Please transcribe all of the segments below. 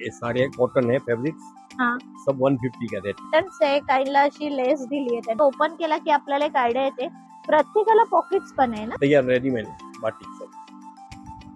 ये सारे कॉटन है फैब्रिक्स हाँ। सब 150 का रेट बटन्स आहे काहींला अशी लेस दिली आहे. ओपन केला की आपल्याला एक आयडिया येते. प्रत्येकाला पॉकेट्स पण आहे ना? तैयार रेडीमेड बाटिक सब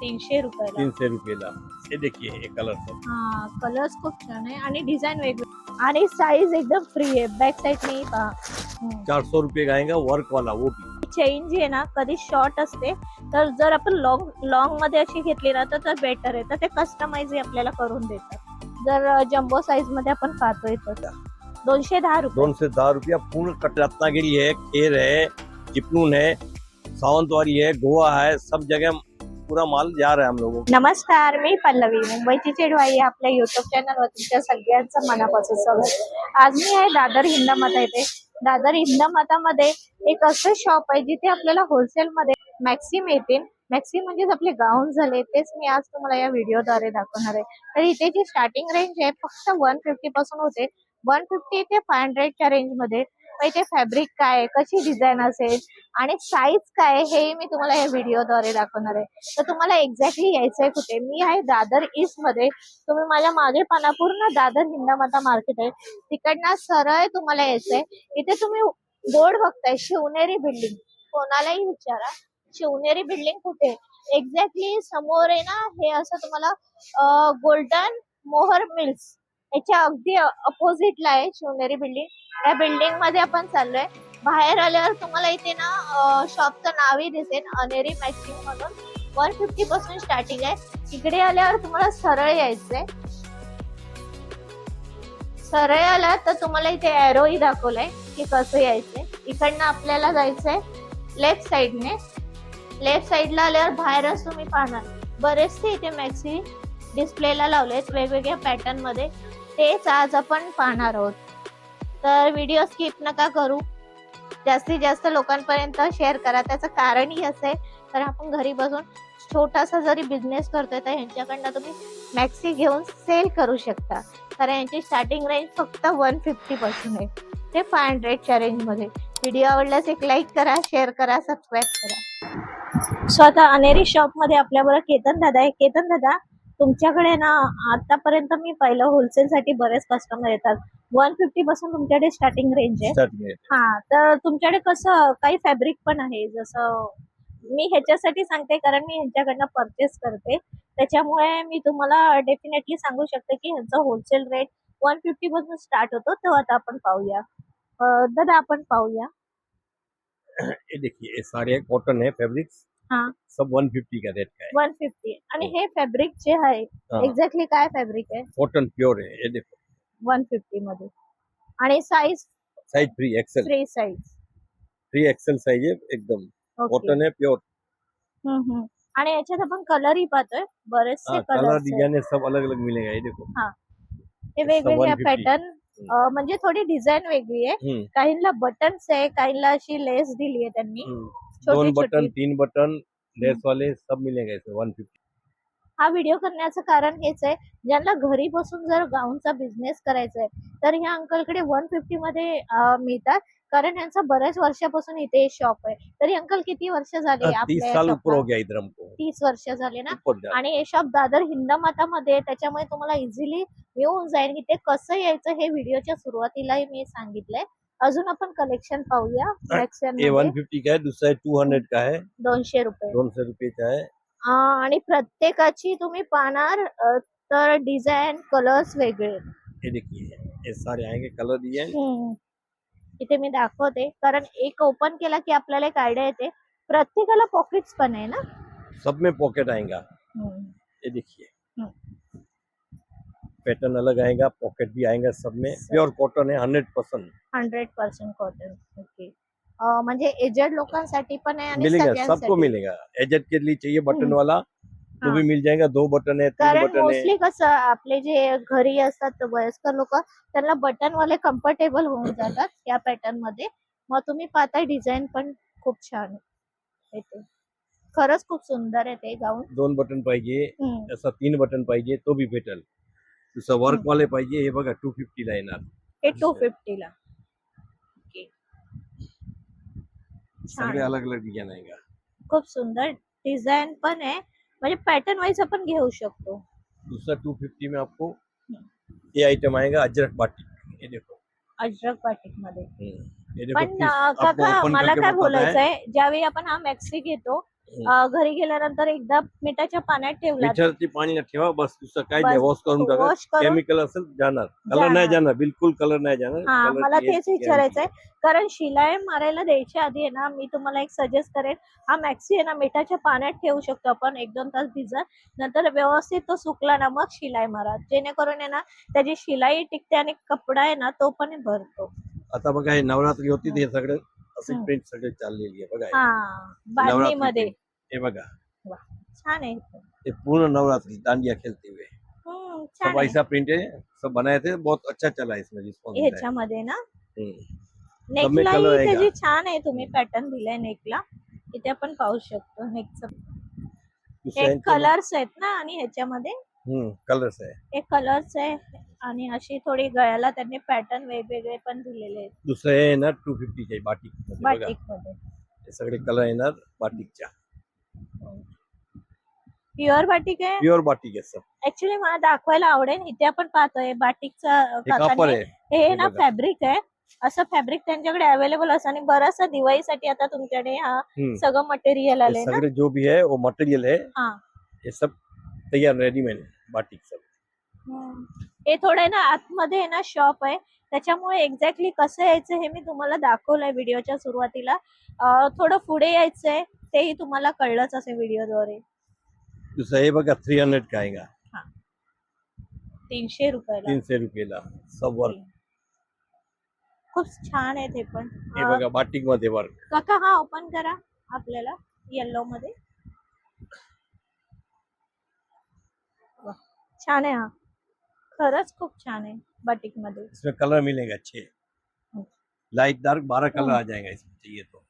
तीनशे रुपयाला. तीन सौ रुपये ला ये देखिए ये कलर सब हा कलर्स खूप छान आहे आणि डिझाईन वेगळी. आणि साईज एकदम फ्री आहे. बॅक साईडने पहा. चार सौ रुपये का आएगा वर्क वाला वो भी. चेन जी आहे ना कधी शॉर्ट असते तर जर आपण लॉंग लॉंगमध्ये अशी घेतली ना तर बेटर आहे. तर ते कस्टमाइज आपल्याला करून देतात. जर जम्बो साईजमध्ये आपण पाहतोय तर. दोनशे दहा रुपये. दोन से दस रुपया पूर्ण कट रत्नागिरी है खेर है चिपलून है सावंतवाड़ी है गोवा है सब जगह पूरा माल जा रहा है हम लोगों को. नमस्कार मी पल्लवी. मुंबईची चेडवाई आपल्या युट्यूब चॅनलवर तुमच्या सगळ्यांचं मनापासून स्वागत. आज मी आहे दादर हिंदामाता येथे. दादर हिंदामातामध्ये एक असं शॉप आहे जिथे आपल्याला होलसेल मध्ये मॅक्सिम येतील मॅक्सिम म्हणजेच आपले गाऊन झाले तेच मी आज तुम्हाला या व्हिडिओद्वारे दाखवणार आहे. तर इथे जी स्टार्टिंग रेंज आहे फक्त वन फिफ्टी पासून होते. वन फिफ्टी ते फाय हंड्रेडच्या रेंज मध्ये इथे फॅब्रिक काय कशी डिझाईन असेल आणि साईज काय हे मी तुम्हाला या व्हिडिओद्वारे दाखवणार आहे. तर तुम्हाला एक्झॅक्टली यायचंय कुठे. मी आहे दादर ईस्टमध्ये. तुम्ही माझ्या मागे पाना पूर्ण दादर हिंदामाता मार्केट आहे. तिकडनं सरळ तुम्हाला यायचंय इथे तुम्ही बोर्ड बघताय शिवनेरी बिल्डिंग कोणालाही विचारा शिवनेरी बिल्डिंग कुठे एक्झॅक्टली समोर आहे ना हे असं तुम्हाला गोल्डन मोहर मिल्स याच्या अगदी अपोजिटला आहे शिवनेरी बिल्डिंग त्या बिल्डिंगमध्ये आपण चाललोय. बाहेर आल्यावर तुम्हाला इथे ना शॉपचं नावही दिसेल अनेरी मॅक्सिंग म्हणून. वन फिफ्टी पासून स्टार्टिंग आहे. इकडे आल्यावर तुम्हाला सरळ यायचंय. सरळ आला तर तुम्हाला इथे एरोही दाखवलाय की कसं यायचंय. इकडनं आपल्याला जायचंय लेफ्ट साइडने लेफ्ट साइडला आल्यावर बाहेरच तुम्ही पाहणार. बरेचसे इथे मॅक्सी डिस्प्लेला लावलेत. वेगवेगळ्या पॅटर्नमध्ये. तेच आज आपण पाहणार आहोत. तर व्हिडिओ स्किप नका करू. जास्तीत जास्त लोकांपर्यंत शेअर करा. त्याचं कारणही असं आहे. तर आपण घरी बसून छोटासा जरी बिझनेस करतोय तर ह्यांच्याकडनं तुम्ही मॅक्सी घेऊन सेल करू शकता. कारण यांची स्टार्टिंग रेंज फक्त वन फिफ्टी पासून आहे. ते फाय हंड्रेडच्या रेंजमध्ये व्हिडिओ आवडल्यास एक लाईक करा शेअर करा सबस्क्राईब करा. स्वतः अनेरी शॉपमध्ये आपल्याबरोबर केतन दादा आहे. केतन दादा तुमच्याकडे ना आतापर्यंत मी पाहिलं होलसेल साठी बरेच कस्टमर येतात. वन फिफ्टी पासून तुमच्याकडे स्टार्टिंग रेंज आहे. है हा तर तुमच्याकडे कसं काही फॅब्रिक पण आहे जसं मी ह्याच्यासाठी सांगते कारण मी ह्यांच्याकडनं परचेस करते. त्याच्यामुळे मी तुम्हाला डेफिनेटली सांगू शकते की ह्यांचा होलसेल रेट वन फिफ्टी पासून स्टार्ट होतो तो आता आपण पाहूया. अं, दादा आपण पाहूया. ये देखिए ये सारे कॉटन है फैब्रिक्स हाँ। सब 150 का रेट का है वन फिफ्टी आणि हे. फॅब्रिक जे आहे हाँ, एक्झॅक्टली काय फॅब्रिक आहे? कॉटन प्योर है ये देखो. वन फिफ्टी मध्ये. आणि size size free XL free size free XL size है एकदम. कॉटन है प्योर आणि याच्यात आपण कलरही पाहतोय बरेचसे हाँ कलर कलर डिजाइन सब अलग अलग मिलेगा ये देखो. हे. वेगवेगळ्या 150. पॅटर्न म्हणजे थोडी डिझाईन वेगळी आहे. हम्म, काहींना बटन्स आहे काहींना अशी लेस दिली आहे त्यांनी. हम्म। दोन बटन तीन बटन लेस वाले सब मिलेगा इसे 150 हा व्हिडिओ करण्याचं कारण हेच आहे ज्यांना घरी बसून जर गाऊनचा बिझनेस करायचा आहे तर ह्या अंकलकडे वन फिफ्टी मध्ये अं, मिळतात. कारण यांचा बऱ्याच वर्षापासून इथे शॉप आहे. तरी अंकल किती वर्ष झाले तीस आपल्या साल ऊपर shop हो ला? गया इधर हमको तीस वर्ष झाले ना? ऊपर जा आणि हे शॉप दादर हिंदामातामध्ये आहे, त्याच्यामुळे तुम्हाला इझिली मिळून जाईल. की ते कसं यायचं हे व्हिडिओच्या सुरुवातीलाही मी सांगितलंय. अजून आपण कलेक्शन पाहूया. ये Collection 150 का है दूसरा टू हंड्रेड का है दोनशे रुपये. दोन सौ रुपये का है अं, आणि प्रत्येकाची तुम्ही पाहणार तर डिझाईन कलर्स वेगळे. ये देखिए ये सारे आएंगे कलर. इथे मी दाखवते. कारण एक ओपन केला की आपल्याला एक आयडिया येते. प्रत्येकाला पॉकेट्स पण आहे ना? सब में पॉकेट आएगा. ये देखिए हम्म. पैटर्न अलग आएगा पॉकेट भी आएगा सब में। प्योर कॉटन है hundred percent hundred percent cotton okay म्हणजे एजेड लोकांसाठी पण आहे आणि मिलेगा सबको मिलेगा। एजेट के लिए चाहिए बटन हम्म। वाला तो हाँ। भी मिल जाएगा दो बटन है तीन कारण बटन है। मोस्टली कसं आपले जे घरी असतात वयस्कर लोक त्यांना बटन वाले कम्फर्टेबल होऊन जातात या पॅटर्न मध्ये. मग तुम्ही पाहता डिझाईन पण खूप छान येते. खरंच खूप सुंदर आहे ते गाऊन दोन बटन पाहिजे असं तीन बटन पाहिजे तो भी भेटेल दुसरं वर्क. वाले पाहिजे हे बघा टू फिफ्टी ला येणार. हे टू फिफ्टीला सगळे अलग अलग डिज़ाइन आएगा खूप सुंदर डिझाईन पण आहे. म्हणजे पॅटर्न वाईज आपण घेऊ शकतो. दूसरा टू फिफ्टी में आपको ये आइटम आएगा अजरक बाटिक ये देखो. अजरक बाटिक मध्ये. पण काका मला काय बताता है। बोलायचंय? ज्यावेळी आपण हा मॅक्सी घेतो घरी गेल्यानंतर एकदा मिठाच्या पाण्यात ठेवला पाणी ठेवा बस दुसरं काय बस, नाही वॉश करून टाका. वॉश करून केमिकल असेल जाणार. कलर. नाही जाणार. बिलकुल कलर नाही जाणार. हा मला ची तेच विचारायचंय. कारण शिलाई मारायला द्यायच्या आधी आहे ना मी तुम्हाला एक सजेस्ट करेन. हा मॅक्सी आहे ना मिठाच्या पाण्यात ठेवू शकतो आपण. एक दोन तास भिजत. नंतर व्यवस्थित तो सुकला ना मग शिलाई मारा. जेणेकरून आहे ना त्याची शिलाई टिकते आणि कपडा आहे ना तो पण भरतो. आता बघा हे नवरात्री होती ते सगळं असे. प्रिंट सगळे चाललेली आहे बघा हे. हा बांधणीमध्ये. हे बघा. छान आहे. ये पूर्ण नवरात्रि डांडिया खेलते हुए सब आहे. ऐसा प्रिंट है सब बनाए थे बहुत अच्छा चला इसमें रिस्पॉन्स ह्याच्यामध्ये ना? नेकला ही. त्याची छान आहे. तुम्ही पॅटर्न दिलाय नेकला इथे आपण पाहू शकतो नेकचं हे कलर्स आहेत ना आणि ह्याच्यामध्ये? कलर्स है हे कलर्स आहे आणि अशी थोडी गळ्याला त्यांनी पॅटर्न वेगवेगळे पण दिलेले आहेत. दुसरं हे येणार टू फिफ्टीचे बाटिकमध्ये बाटिकमध्ये हे सगळे कलर येणार बाटिकच्या प्युअर बाटिक आहे? प्युअर बाटिक आहे सब ऍक्च्युली मला दाखवायला आवडेल. इथे आपण पाहतोय बाटिकचा हे कापड काकांनी. आहे. ना बघा. फॅब्रिक आहे. असं फॅब्रिक त्यांच्याकडे अवेलेबल असं आणि बराचसा दिवाळीसाठी आता तुमच्याकडे हा हम्म. सगळं मटेरियल आलंय ना सगळे जो भी है वो मटेरियल है. हा ये सब तैयार रेडीमेड सब हम्म. हे थोडं ना आतमध्ये ना शॉप आहे. त्याच्यामुळे एक्झॅक्टली कसं यायचं हे मी तुम्हाला दाखवलंय व्हिडिओच्या सुरुवातीला. थोडं पुढे यायचंय तेही तुम्हाला कळलंच असेल व्हिडिओद्वारे. दुसरं हे बघा थ्री हंड्रेड का? आएगा तीनशे रुपयाला. तीनशे रुपयाला. सब वर्क खूप छान आहे ते पण. हे बघा बाटिकमध्ये वर्क काका हा ओपन करा आपल्याला येल्लो मध्ये. छान आहे हा. खरंच खूप छान आहे बाटिकमध्ये इसमें कलर मिलेगा हम्म. लाइट डार्क बारह कलर. आ जाएगा इसमें चाहिए तो.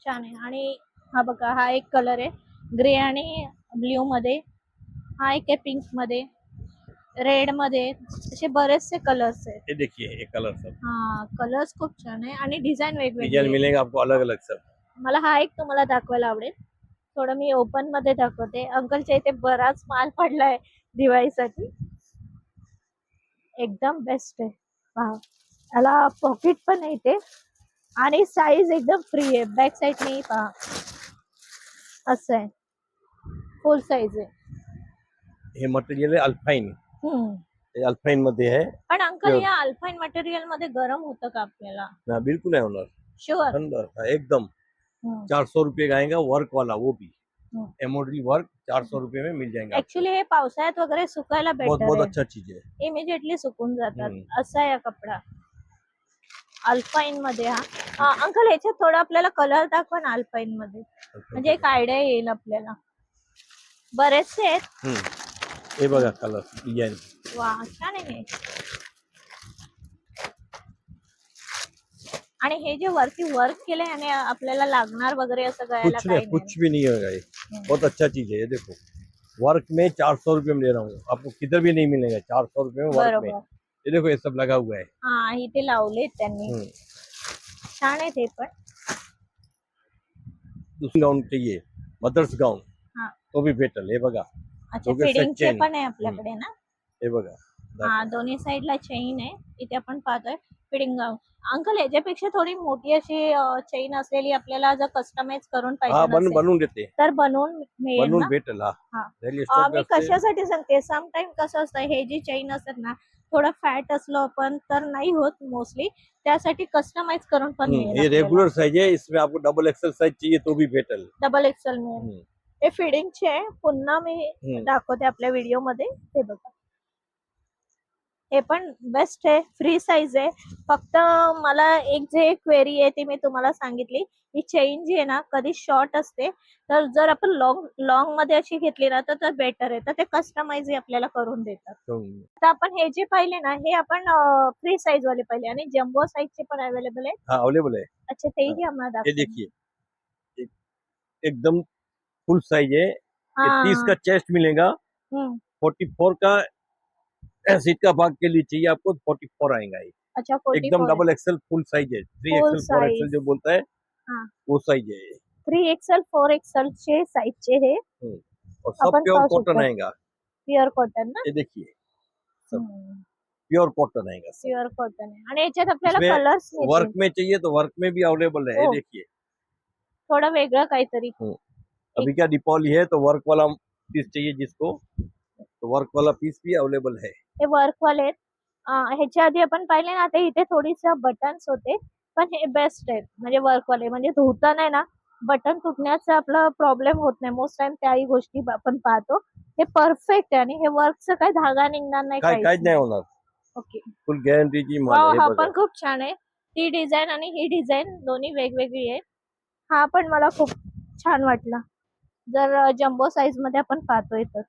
छान आहे. आणि हा बघा हा एक कलर आहे. ग्रे आणि ब्ल्यू मध्ये. हा एक आहे पिंकमध्ये. रेडमध्ये. असे बरेचसे कलर्स आहेत. ये देखिए ये कलर सब. हा कलर्स खूप छान आहे. आणि डिझाईन डिजाइन वेगवेगळे मिलेगा आपको अलग अलग सब. मला हा एक तुम्हाला दाखवायला आवडेल. थोडं मी ओपनमध्ये दाखवते. अंकलच्या इथे बराच माल पडलाय. दिवाळीसाठी एकदम बेस्ट आहे. पहा याला पॉकेट पण आहे इथे आणि साईज एकदम फ्री आहे. बॅक साईडने पहा. असं आहे. फुल साईज आहे. हे मटेरियल आहे अल्फाईन हम्म. हे अल्फाईन मध्ये आहे. पण अंकल. या अल्फाईन मटेरियल मध्ये गरम होतं का आपल्याला? ना बिल्कुल है होनर शुअर एकदम. चार सौ रुपये का आएगा वर्क वाला वो भी. एम्ब्रॉयडरी वर्क चार सौ रुपये में मिल जाएगा। ऍक्च्युली हे पावसाळ्यात वगैरे सुकायला बहुत बेटर बहुत आहे. अच्छा चीज है इमिजिएटली सुकून जातात. हम्म. असा आहे हा कपडा. अल्पाईन मध्ये हा. हा, अंकल ह्याच्यात थोडा आपल्याला कलर दाखवा ना अल्पाईन मध्ये. म्हणजे एक आयडिया येईल आपल्याला. बरेचसे आहेत. हम्म. हे बघा कलर डिजाइन वा छान आहे. हे. आणि हे जे वरती वर्क केले आणि आपल्याला लागणार वगैरे असं गळ्याला कुछ नहीं भी नहीं होगा ये बहुत अच्छा चीज है ये देखो. वर्क में चार सौ रुपये में दे रहा हूँ। आपको किधर भी नहीं मिलेगा चार सौ रुपये में वर्क में। बरोबर. ये देखो ये सब लगा हुआ है। हा इथे लावलेत त्यांनी. हम्म. छान आहे ते पण. दूसरी गाउन चाहिए मदर्स गाउन हा. तो भी भेटल हे बघा. अच्छा दोघे फिडिंगचे chain. पण आहे आपल्याकडे ना? हे बघा हा दोन्ही साईडला चेन आहे. इथे आपण पाहतोय फिडिंग गाऊन अंकल याच्यापेक्षा थोडी मोठी अशी चेन असलेली आपल्याला जर कस्टमाइज करून हा पाहिजे बनवून देते. तर बनवून मिळेल बनवून ना? भेटेल हा. हा. अं, मी असते. कशासाठी सांगते समटाइम कसं असतं हे जी चेन असतात ना थोडं फॅट असलो आपण तर नाही होत मोस्टली त्यासाठी कस्टमाइज करून पण हम्म, ये रेगुलर साइज है इसमें आपको डबल एक्सल साइज चाहिए तो भी भेटल. डबल एक्सेल मिळेल. हम्म, हे फिडिंगचे आहे पुन्हा मी हम्म. दाखवते आपल्या व्हिडिओमध्ये. हे बघा. हे पण बेस्ट आहे. फ्री साईज आहे. फक्त मला एक जे क्वेरी आहे ती मी तुम्हाला सांगितली. ही चेन जी आहे ना कधी शॉर्ट असते तर जर आपण लॉंग लॉंगमध्ये अशी घेतली ना तर तर बेटर आहे. तर ते कस्टमाइज आपल्याला करून देतात. तो आता आपण हे जे पाहिले ना हे आपण फ्री साईज वाले पाहिले आणि जम्बो साईजचे पण अवेलेबल आहे हाँ अवेलेबल है अच्छा तेही आम्हाला. देखिए एक- एकदम फुल साइज है ये हा. तीस का चेस्ट मिलेगा. फोर्टी फोर का सीट का भाग के लिए चाहिए आपको फोर्टी फोर आएगा ये। अच्छा एकदम डबल एक्सल फुल साइज़ है। Three XL four XL size. जो बोलता है हाँ. वो साइज़ है थ्री एक्सेल फोर एक्सेल चे साईजचे हे। और सब प्योर कॉटन आएगा। प्योर कॉटन ना? ये देखिए सब प्योर कॉटन आएगा सब। प्युअर कॉटन आहे आणि याच्यात आपल्याला कलर्स वर्क में चाहिए तो वर्क में भी अवेलेबल है। देखिए। थोडं वेगळं काहीतरी। अभी क्या दीपावली है तो वर्क वाला पीस चाहिए जिसको तो वर्क वाला पीस भी अवेलेबल है। हे वर्क वाले आहेत. ह्याच्या आधी आपण पाहिले ना ते इथे थोडीस बटन्स होते. पण हे बेस्ट आहेत म्हणजे वर्क वाले. म्हणजे धुताना ना बटन तुटण्याचा आपला प्रॉब्लेम होत नाही. मोस्ट टाइम त्याही गोष्टी आपण पाहतो. हे परफेक्ट आहे आणि हे वर्कचं काही धागा निघणार नाही काय काहीच काहीच नाही होणार. ओके फुल गॅरंटीची माल वाव आहे हा बघा. पण खूप छान आहे. ती डिझाईन आणि ही डिझाईन दोन्ही वेगवेगळी आहे. हा पण मला खूप छान वाटला. जर जम्बो साईजमध्ये आपण पाहतोय तर.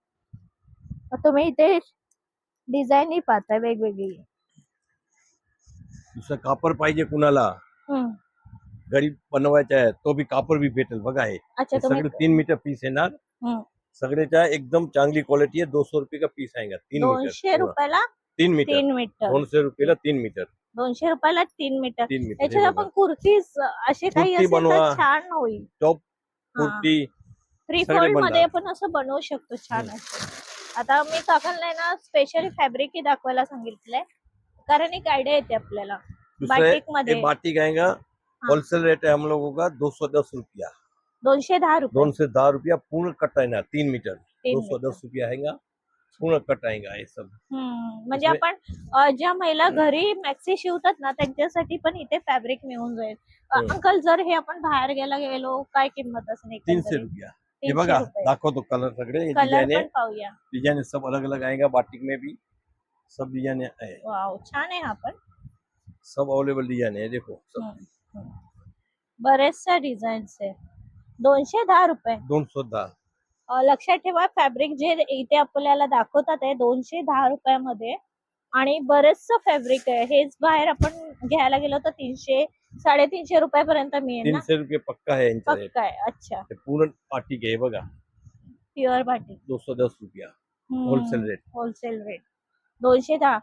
तुम्ही इथे डिझाईन ही पाहताय वेगवेगळी. दुसरं कापड पाहिजे कुणाला? हम्म. गरीब बनवायचं आहे तो बी कापड बी भेटेल बघा हे. अच्छा हे तुम्ही सगळे तीन मीटर पीस येणार. हम्म. सगळेच्या एकदम चांगली क्वालिटी आहे दोनशे रुपये का पीस आएगा तीन दोनशे मीटर रुपयाला तीन मीटर. तीन मीटर. दोनशे रुपयाला तीन मीटर. दोनशे रुपयाला तीन मीटर. तीन मीटर याच्यात हे आपण बघा. कुर्तीज असे काही कुर्ती असेल तर बनवा. छान होईल. टॉप कुर्ती थ्री सगळे फोल्डमध्ये. आपण असं बनवू शकतो छान असं. आता मी काकांना ना स्पेशली फॅब्रिक ही दाखवायला सांगितलंय. कारण एक आयडिया येते आपल्याला. बाटिकमध्ये. बाटिक आएगा होलसेल रेट है हम लोगों का दो सौ दस रुपया. दोनशे दहा रुपये. दोन से दस रुपया पूर्ण कट आएगा तीन मीटर तीन दो सौ मीटर. दस रुपया आएगा पूर्ण कट आएगा ये सब. म्हणजे आपण ज्या महिला घरी मॅक्सी शिवतात ना त्यांच्यासाठी पण इथे फॅब्रिक मिळून जाईल. अंकल जर हे आपण बाहेर गेला गेलो काय किंमत असेल तीनशे? रुपया. हे बघा रुपये. दाखवतो कलर सगळे. डिजाइन सब अलग अलग आएगा बाटिक में भी सब डिजाइन है वाव छान आहे हा पण. सब अवेलेबल डिजाइन है देखो. सब. बरेचशा डिझाईन्स आहे. दोनशे दहा रुपये. दोन सौ दस अ, लक्षात ठेवा फॅब्रिक जे इथे आपल्याला दाखवतात आहे दोनशे दहा रुपयामध्ये आणि बरेचसं फॅब्रिक आहे. हेच बाहेर आपण घ्यायला गेलो तर तीनशे साडेतीनशे रुपयापर्यंत मिळेल ना? तीनशे रुपये पक्का है इनका रेट पक्का आहे. अच्छा. पूर्ण है हे बघा. प्युअर बाटिक दो सौ दस रुपया. होलसेल रेट होलसेल रेट दोनशे दहा.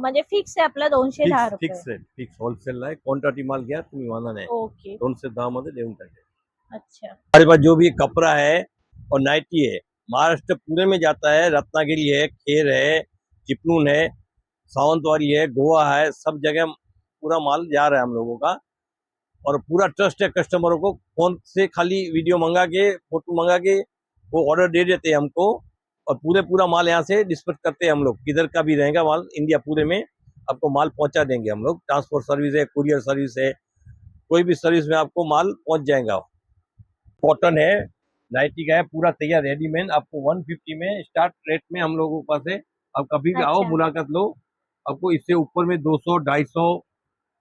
म्हणजे फिक्स आहे आपला दोनशे दहा फिक्स रुपये. फिक्स रेट फिक्स होलसेल आहे. क्वांटिटी माल घ्या तुम्ही वाना नाही. ओके दोनशे दहा मध्ये देऊन टाकेल. अच्छा. हमारे पास जो भी कपड़ा है और नाइटी है महाराष्ट्र पूरे में जाता है रत्नागिरी है खेर है चिपलून है सावंतवाड़ी है गोवा है सब जगह पूरा माल जा रहा है हम लोगों का। और पूरा ट्रस्ट है कस्टमरों को फ़ोन से खाली वीडियो मंगा के फ़ोटो मंगा के वो ऑर्डर दे देते हैं हमको। और पूरे पूरा माल यहाँ से डिस्पैच करते हैं हम लोग। किधर का भी रहेगा माल इंडिया पूरे में आपको माल पहुँचा देंगे हम लोग। ट्रांसपोर्ट सर्विस है कुरियर सर्विस है कोई भी सर्विस में आपको माल पहुँच जाएगा। कॉटन है नाइटी का है पूरा तैयार रेडीमेड आपको 150 में स्टार्ट रेट में हम लोगों के पास है। आप कभी भी आओ अच्छा। मुलाकात लो। आपको इससे ऊपर में 200 250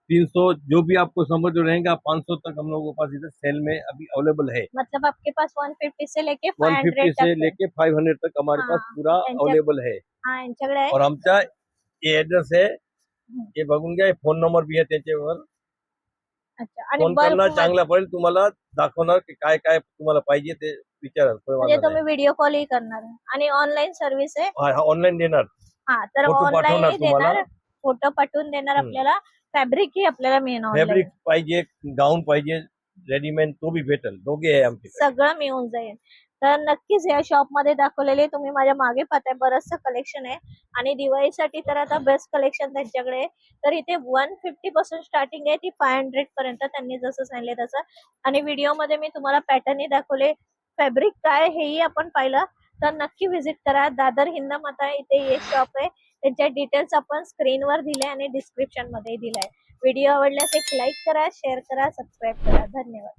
300 जो भी आपको समझ रहेगा 500 तक हम लोगों के पास इधर सेल में अभी अवेलेबल है। मतलब आपके पास वन फिफ्टी से लेके फाइव 150 हंड्रेड से लेके 500 तक हमारे हाँ, पास पूरा अवेलेबल है। हा आहे और आमचा ये एड्रेस है हे बघून घ्या फोन नंबर भी आहे त्याच्यावर फोन करणार चांगला पडेल तुम्हाला दाखवणार की काय काय तुम्हाला पाहिजे ते विचारा म्हणजे तुम्ही व्हिडिओ कॉलही करणार आहे. आणि ऑनलाईन सर्व्हिस आहे? ऑनलाईन देणार. हा तर ऑनलाईन पाठवणार तुम्हाला. देणार फोटो पाठवून देणार हम्म. आपल्याला. फॅब्रिक ही आपल्याला मिळेल फॅब्रिक पाहिजे गाऊन पाहिजे रेडीमेड तो बी भेटेल. दोघे आहे आमच्याकडे सगळं मिळून जाईल. तर नक्कीच या शॉपमध्ये दाखवलेले तुम्ही माझ्या मागे पाहताय बरचसं कलेक्शन आहे. आणि दिवाळीसाठी तर आता बेस्ट कलेक्शन त्यांच्याकडे आहे. तर इथे वन फिफ्टी पासून स्टार्टिंग आहे ती फाय हंड्रेड पर्यंत त्यांनी जसं सांगितलं तसं. आणि व्हिडिओमध्ये मी तुम्हाला पॅटर्नही दाखवले. फॅब्रिक काय हेही आपण पाहिलं. तर नक्की व्हिजिट करा. दादर हिंद माता इथे एक शॉप आहे. त्यांच्या डिटेल्स आपण स्क्रीनवर दिले आणि डिस्क्रिप्शनमध्ये दिलाय. व्हिडिओ आवडल्यास एक लाईक करा शेअर करा सबस्क्राईब करा. धन्यवाद.